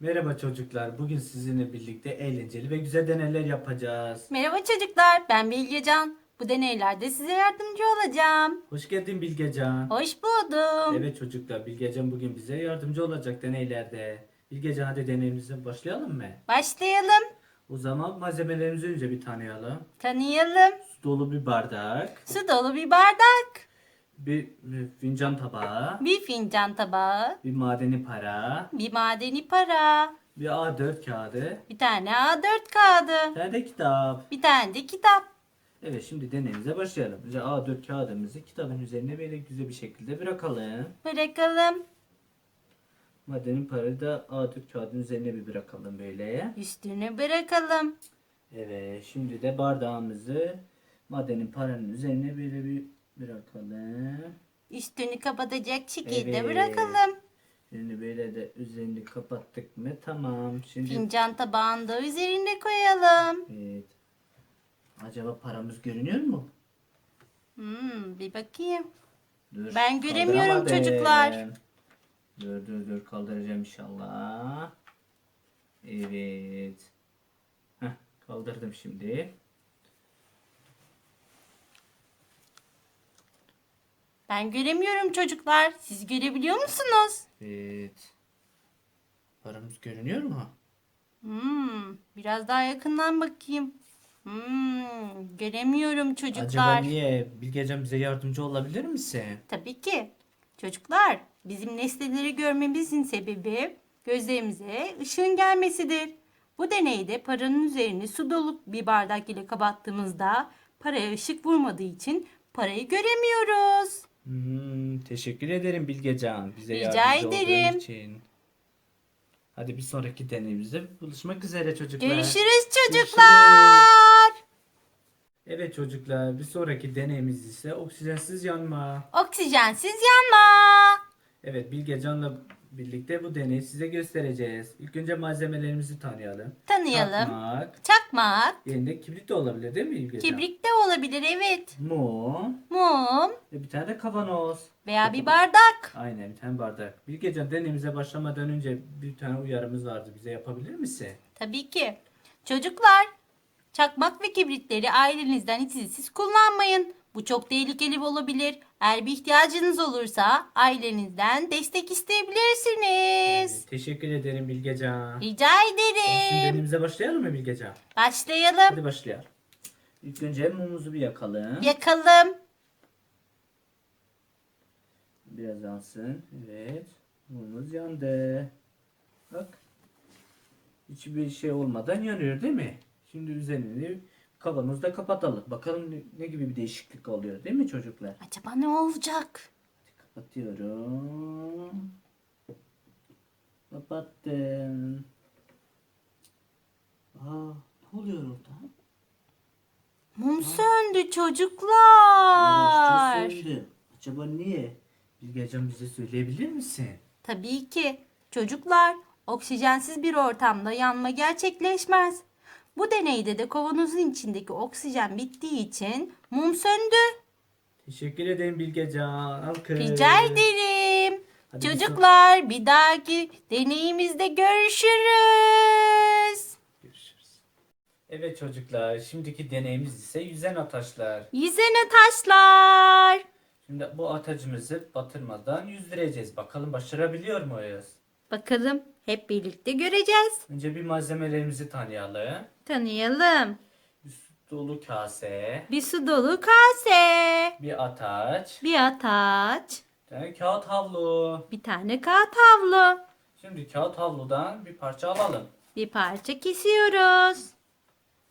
Merhaba çocuklar. Bugün sizinle birlikte eğlenceli ve güzel deneyler yapacağız. Merhaba çocuklar, ben Bilgecan. Bu deneylerde size yardımcı olacağım. Hoş geldin Bilgecan. Hoş buldum. Evet çocuklar, Bilgecan bugün bize yardımcı olacak deneylerde. Bilgecan hadi deneyimize başlayalım mı? Başlayalım, O zaman malzemelerimizi önce bir tanıyalım. tanıyalım. Su dolu bir bardak, Su dolu bir bardak, bir e, fincan tabağı, bir fincan tabağı, bir madeni para, bir madeni para, bir A4 kağıdı, bir tane A4 kağıdı, bir tane de kitap. bir tane de kitap. Evet şimdi deneyimize başlayalım. Bize A4 kağıdımızı kitabın üzerine böyle güzel bir şekilde bırakalım. Bırakalım. Madeni parayı da A4 kağıdın üzerine bir bırakalım böyle. Üstüne bırakalım. Evet şimdi de bardağımızı madenin paranın üzerine böyle bir bırakalım. Üstünü kapatacak şekilde Evet. bırakalım. Şimdi böyle de üzerini kapattık mı tamam. Şimdi Fincan tabağını da üzerine koyalım. evet. Acaba paramız görünüyor mu? Hmm, bir bakayım. Dur. Ben göremiyorum kaldıramadım. çocuklar. Dur dur dur kaldıracağım inşallah. Evet. Heh, kaldırdım şimdi. Ben göremiyorum çocuklar. Siz görebiliyor musunuz? Evet. Paramız görünüyor mu? Hmm, biraz daha yakından bakayım. Hmm, göremiyorum Acaba çocuklar. niye? Bilgecan bize yardımcı olabilir misin? Tabii ki. Çocuklar, bizim nesneleri görmemizin sebebi gözlerimize ışığın gelmesidir. Bu deneyde paranın üzerini su dolu bir bardak ile kapattığımızda paraya ışık vurmadığı için parayı göremiyoruz. Hmm, teşekkür ederim Bilgecan. Bize Rica yardımcı olduğun ederim. için. Hadi bir sonraki deneyimizde buluşmak üzere çocuklar. Görüşürüz çocuklar. Evet çocuklar bir sonraki deneyimiz ise oksijensiz yanma. Oksijensiz yanma. Evet Bilgecan'la birlikte bu deneyi size göstereceğiz. İlk önce malzemelerimizi tanıyalım. Tanıyalım. Çakmak. Çakmak. Yerinde kibrit de olabilir değil mi Bilgecan? Kibrit de olabilir evet. Mum. Mum Ve bir tane de kavanoz. veya bir bardak. Aynen bir tane bardak. Bilgecan deneyimize başlamadan önce bir tane uyarımız vardı. Bize yapabilir misin? Tabii ki. Çocuklar, çakmak ve kibritleri ailenizden izinsiz kullanmayın. Bu çok tehlikeli olabilir. Eğer bir ihtiyacınız olursa ailenizden destek isteyebilirsiniz. Evet, teşekkür ederim Bilgecan. Rica Şimdi ederim. deneyimize başlayalım mı Bilgecan? Başlayalım. Hadi başlayalım. İlk önce mumumuzu bir yakalım. Yakalım. Biraz yansın. Evet. Mumumuz yandı. Bak. Hiçbir şey olmadan yanıyor değil mi? Şimdi üzerini kavanozda kapatalım. Bakalım ne, gibi bir değişiklik oluyor değil mi çocuklar? Acaba ne olacak? Kapatıyorum. Kapattım. Aa, ne oluyor orada? Mum söndü Yavaşça çocuklar. söndü. Acaba niye? Bilgecan bize söyleyebilir misin? Tabii ki. Çocuklar, oksijensiz bir ortamda yanma gerçekleşmez. Bu deneyde de kavanozun içindeki oksijen bittiği için mum söndü. Teşekkür ederim Bilgecan. Alkış. Rica ederim. Hadi Çocuklar, bir dahaki deneyimizde görüşürüz. Görüşürüz. Evet çocuklar, şimdiki deneyimiz ise yüzen ataşlar. Yüzene taşlar. Şimdi bu atacımızı batırmadan yüzdüreceğiz. Bakalım başarabiliyor muyuz? Bakalım, hep birlikte göreceğiz. Önce bir malzemelerimizi tanıyalım. Tanıyalım. Bir su dolu kase, Bir su dolu kase, bir ataç, bir ataç, bir tane kağıt havlu. bir tane kağıt havlu. Şimdi kağıt havludan bir parça alalım. Bir parça kesiyoruz.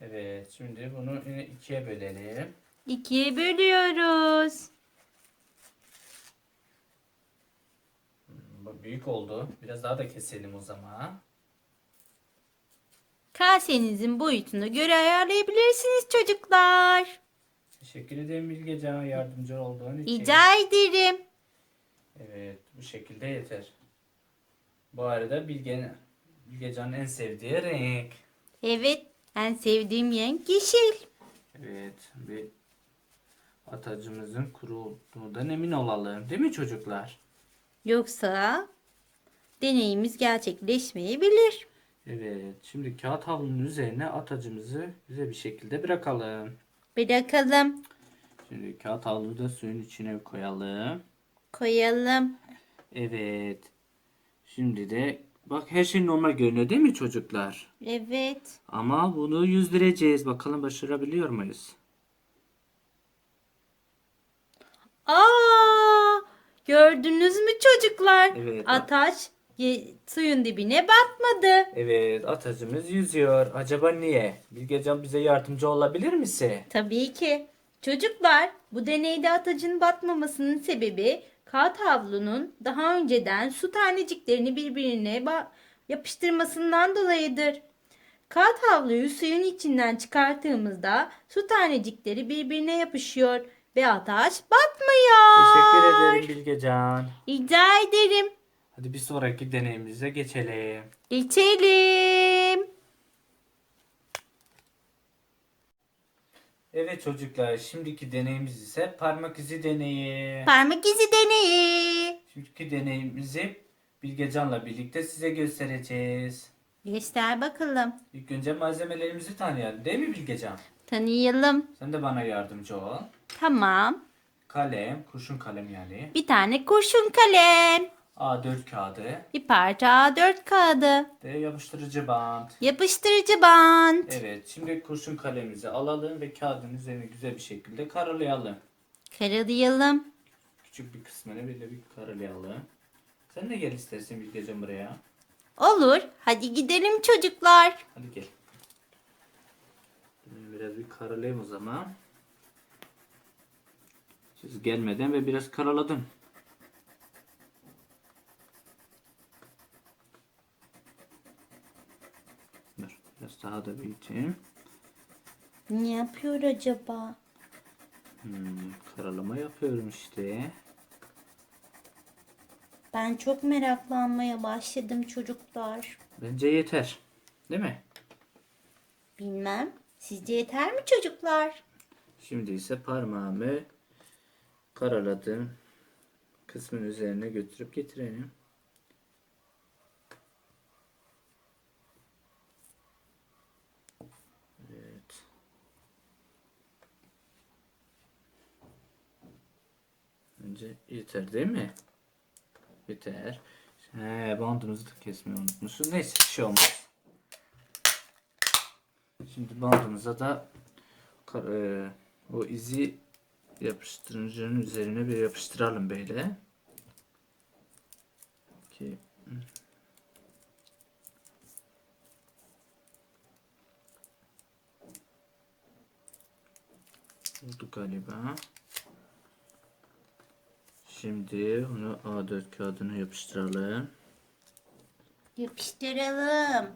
Evet, şimdi bunu yine ikiye bölelim. İkiye bölüyoruz. Bu büyük oldu. Biraz daha da keselim o zaman. Kasenizin boyutuna göre ayarlayabilirsiniz çocuklar. Teşekkür ederim Bilgecan yardımcı olduğun için. Rica ederim. Evet, bu şekilde yeter. Bu arada Bilge, Bilgecan'ın en sevdiği renk. Evet, en sevdiğim renk yeşil. Evet, bir atacımızın kuru olduğundan emin olalım. Değil mi çocuklar? Yoksa deneyimiz gerçekleşmeyebilir. Evet. Şimdi kağıt havlunun üzerine atacımızı güzel bir şekilde bırakalım. Bırakalım, Şimdi kağıt havluyu da suyun içine koyalım. koyalım. Evet. Şimdi de bak her şey normal görünüyor değil mi çocuklar? Evet. Ama bunu yüzdüreceğiz. Bakalım başarabiliyor muyuz? Aa! Gördünüz mü çocuklar? Evet. Ataç ye- suyun dibine batmadı. Evet atacımız yüzüyor. Acaba niye? Bilgecan bize yardımcı olabilir misin? Tabii ki. Çocuklar, bu deneyde atacın batmamasının sebebi kağıt havlunun daha önceden su taneciklerini birbirine ba- yapıştırmasından dolayıdır. Kağıt havluyu suyun içinden çıkarttığımızda su tanecikleri birbirine yapışıyor ve ataç batmıyor. Teşekkür ederim Bilgecan. Rica ederim. Hadi bir sonraki deneyimize geçelim. Geçelim. Evet çocuklar şimdiki deneyimiz ise parmak izi deneyi. Parmak izi deneyi. Şimdiki deneyimizi Bilgecan'la birlikte size göstereceğiz. Göster bakalım. İlk önce malzemelerimizi tanıyalım değil mi Bilgecan? Tanıyalım. Sen de bana yardımcı ol. Tamam. Kalem, kurşun kalem yani. Bir tane kurşun kalem. A4 kağıdı Bir parça A4 kağıdı. ve yapıştırıcı bant. Yapıştırıcı bant. Evet şimdi kurşun kalemimizi alalım ve kağıdın üzerine güzel bir şekilde karalayalım. Karalayalım. Küçük bir kısmını böyle bir karalayalım. Sen de gel istersen Bilgecan buraya. Olur. Hadi gidelim çocuklar. Hadi gel. Biraz bir karalayayım o zaman. Siz gelmeden ve biraz karaladım. Dur, biraz daha da büyüteyim. Ne yapıyor acaba? Hmm, karalama yapıyorum işte. Ben çok meraklanmaya başladım çocuklar. Bence yeter. Değil mi? Bilmem. Sizce yeter mi çocuklar? Şimdi ise parmağımı karaladım kısmın üzerine götürüp getirelim. Evet. Önce yeter değil mi? Yeter. He, bandımızı da kesmeyi unutmuşuz. Neyse bir şey olmaz. Şimdi bandımıza da e, o izi yapıştırıcının üzerine bir yapıştıralım böyle. Ki oldu galiba. Şimdi onu A4 kağıdına yapıştıralım. Yapıştıralım.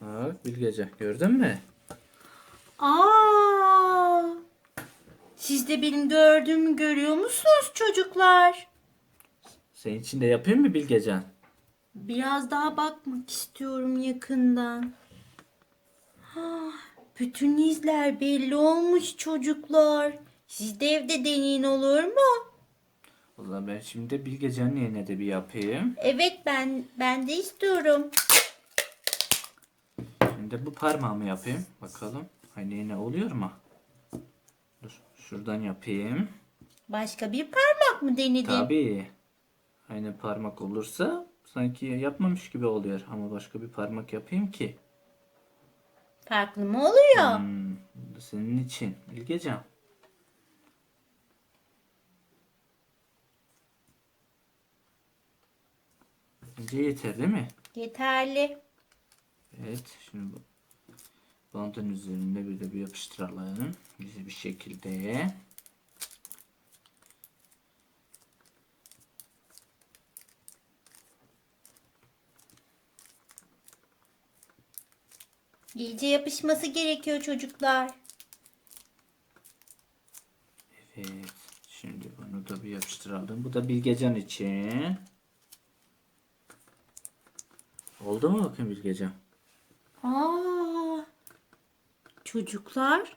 Bak Bilgece gördün mü? Aa! Siz de benim gördüğümü görüyor musunuz çocuklar? Senin için de yapayım mı Bilgecan? Biraz daha bakmak istiyorum yakından. Ah, bütün izler belli olmuş çocuklar. Siz de evde deneyin olur mu? O zaman ben şimdi Bilgecan'ın yerine de bir yapayım. Evet ben ben de istiyorum. Şimdi bu parmağımı yapayım. Bakalım. Hani yine oluyor mu? Dur. Şuradan yapayım. Başka bir parmak mı denedin? Tabii. Aynı parmak olursa sanki yapmamış gibi oluyor. Ama başka bir parmak yapayım ki. Farklı mı oluyor? Hmm, senin için. Bilgecan. Bence yeter değil mi? Yeterli. Evet. Şimdi bu bandın üzerinde bir de bir yapıştıralım. Güzel bir şekilde. İyice yapışması gerekiyor çocuklar. Evet. Şimdi bunu da bir yapıştıralım. Bu da Bilgecan için. Oldu mu bakın Bilgecan? Aa, çocuklar,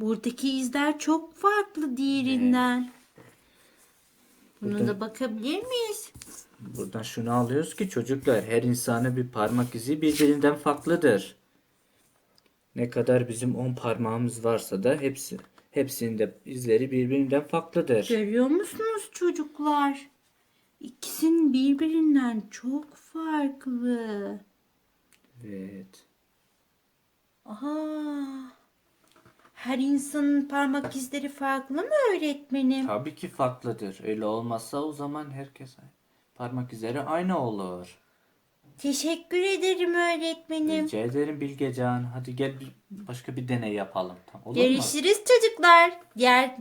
buradaki izler çok farklı diğerinden. Buna Burada- da bakabilir miyiz? Buradan şunu alıyoruz ki çocuklar her insanın bir parmak izi birbirinden farklıdır. Ne kadar bizim 10 parmağımız varsa da hepsi hepsinin de izleri birbirinden farklıdır. Görüyor musunuz çocuklar? İkisinin birbirinden çok farklı. Evet. Aha. Her insanın parmak izleri farklı mı öğretmenim? Tabii ki farklıdır. Öyle olmazsa o zaman herkes parmak izleri aynı olur. Teşekkür ederim öğretmenim. Rica ederim Bilgecan. Hadi gel bir, başka bir deney yapalım. Tamam, olur mu? Görüşürüz çocuklar. Diğer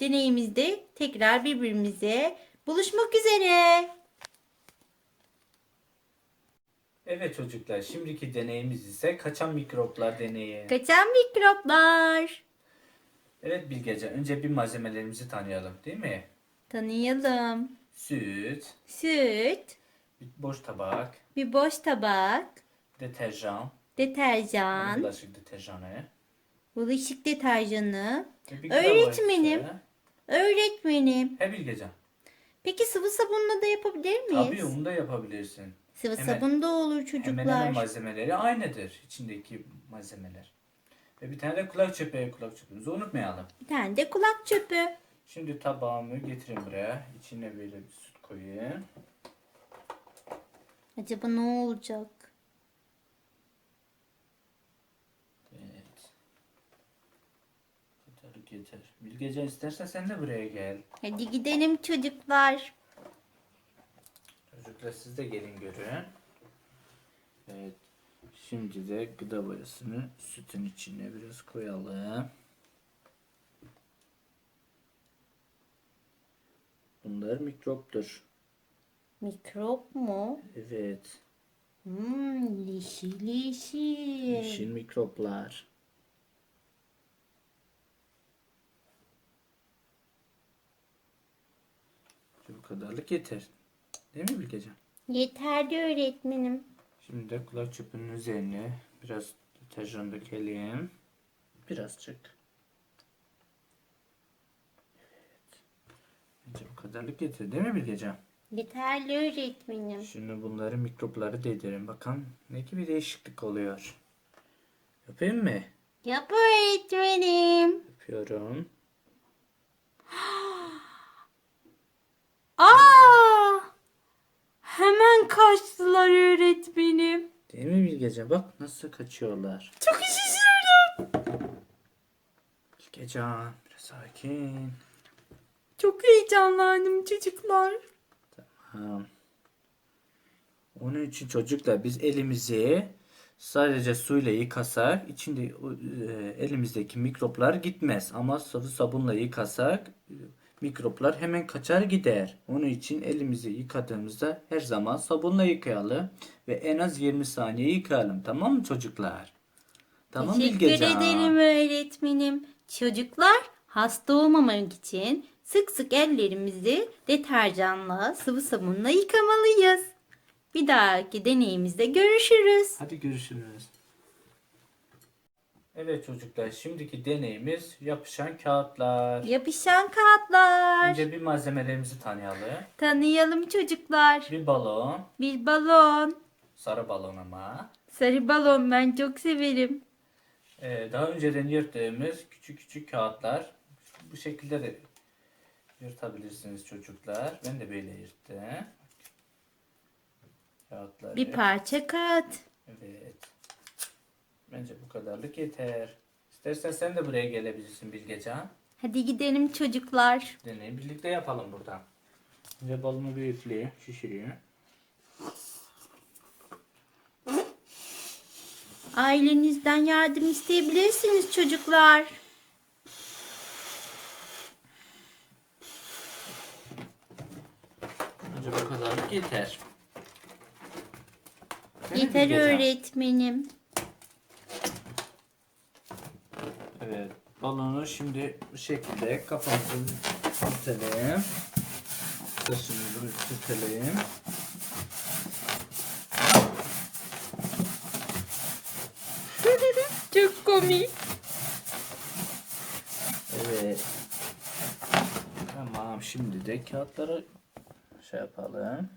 deneyimizde tekrar birbirimize buluşmak üzere. Evet çocuklar şimdiki deneyimiz ise kaçan mikroplar deneyi. Kaçan mikroplar. Evet Bilgecan önce bir malzemelerimizi tanıyalım değil mi? Tanıyalım. Süt, Süt, bir boş tabak, bir boş tabak, deterjan, deterjan, bulaşık deterjanı. bulaşık deterjanı. bir Öğretmenim. Öğretmenim. He Bilgecan. Peki sıvı sabunla da yapabilir miyiz? Tabii onu da yapabilirsin. Sıvı Hemen- sabun da olur Hemen çocuklar. hemen malzemeleri aynıdır içindeki malzemeler. Ve bir tane de kulak çöpeği kulak çöpümüzü unutmayalım. Bir tane de kulak çöpü. Şimdi tabağımı getirin buraya. İçine böyle bir süt koyayım. Acaba ne olacak? Evet. Yeter yeter. Bilgecan istersen sen de buraya gel. Hadi gidelim çocuklar. Çocuklar siz de gelin görün. Evet. Şimdi de gıda boyasını sütün içine biraz koyalım. Bunlar mikroptur. Mikrop mu? Evet. Hmm, yeşil yeşil. Yeşil mikroplar. Bu kadarlık yeter. Değil mi Bilgecan? Yeterli öğretmenim. Şimdi de kulak çöpünün üzerine biraz deterjan dökelim. Birazcık. Evet. Bence bu kadarlık yeter değil mi Bilgecan? Yeterli öğretmenim. Şimdi bunları mikropları değdirelim. Bakın ne gibi değişiklik oluyor. Yapayım mı? Yap öğretmenim. Yapıyorum. Aa! Hemen kaçtılar öğretmenim. Değil mi Bilgecan? Bak nasıl kaçıyorlar. Çok şaşırdım. Bilgecan biraz sakin. Çok heyecanlandım çocuklar. Tamam. Onun için çocuklar biz elimizi sadece suyla yıkasak içinde e, elimizdeki mikroplar gitmez. Ama sıvı sabunla yıkasak e, mikroplar hemen kaçar gider. Onun için elimizi yıkadığımızda her zaman sabunla yıkayalım ve en az 20 saniye yıkayalım. Tamam mı çocuklar? Tamam Teşekkür Bilgecan. ederim öğretmenim. Çocuklar hasta olmamak için sık sık ellerimizi deterjanla, sıvı sabunla yıkamalıyız. Bir dahaki deneyimizde görüşürüz. Hadi görüşürüz. Evet çocuklar şimdiki deneyimiz yapışan kağıtlar. Yapışan kağıtlar. Önce bir malzemelerimizi tanıyalım. Tanıyalım çocuklar. Bir balon, Bir balon. sarı balon ama. Sarı balon ben çok severim. Ee, daha önceden yırttığımız küçük küçük kağıtlar. Bu şekilde de yırtabilirsiniz çocuklar. Ben de böyle yırttım. Kağıtları. Bir parça kağıt. Evet. Bence bu kadarlık yeter. İstersen sen de buraya gelebilirsin Bilgecan. Hadi gidelim çocuklar. Deneyi birlikte yapalım burada. Ve balonu üflüyor, şişiriyor. Ailenizden yardım isteyebilirsiniz çocuklar. Bence bu kadarlık yeter. Değil mi Yeter öğretmenim. Evet. Balonu şimdi bu şekilde kafamızı sürtelim. Saçımızı sürtelim. Çok komik. Evet. Tamam şimdi de kağıtları şey yapalım.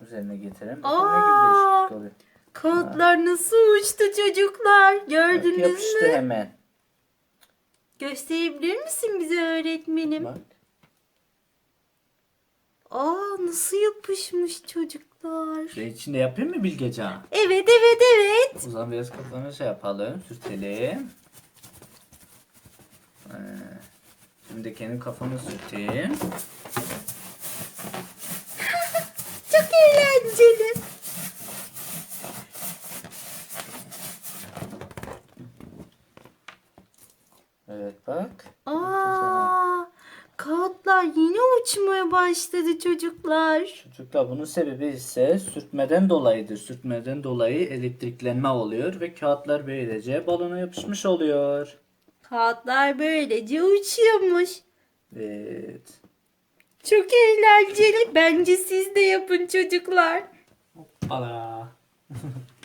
Üzerine getirelim. Bakın ne gibi değişiklik oluyor. Kağıtlar nasıl uçtu çocuklar? Bak, Gördünüz yapıştı mü? hemen. Gösterebilir misin bize öğretmenim? Bak. Aa nasıl yapışmış çocuklar? Şey içinde yapayım mı Bilgecan? Evet evet evet. O zaman biraz kafanı şey yapalım. Sürtelim. Ee, şimdi kendi kafamı sürteyim. Çok eğlenceli. Evet bak. Aa kağıtlar yine uçmaya başladı çocuklar. Çocuklar bunun sebebi ise sürtmeden dolayıdır. Sürtmeden dolayı elektriklenme oluyor ve kağıtlar böylece balona yapışmış oluyor. Kağıtlar böylece uçuyormuş. Evet. Çok eğlenceli. Bence siz de yapın çocuklar. Hoppala.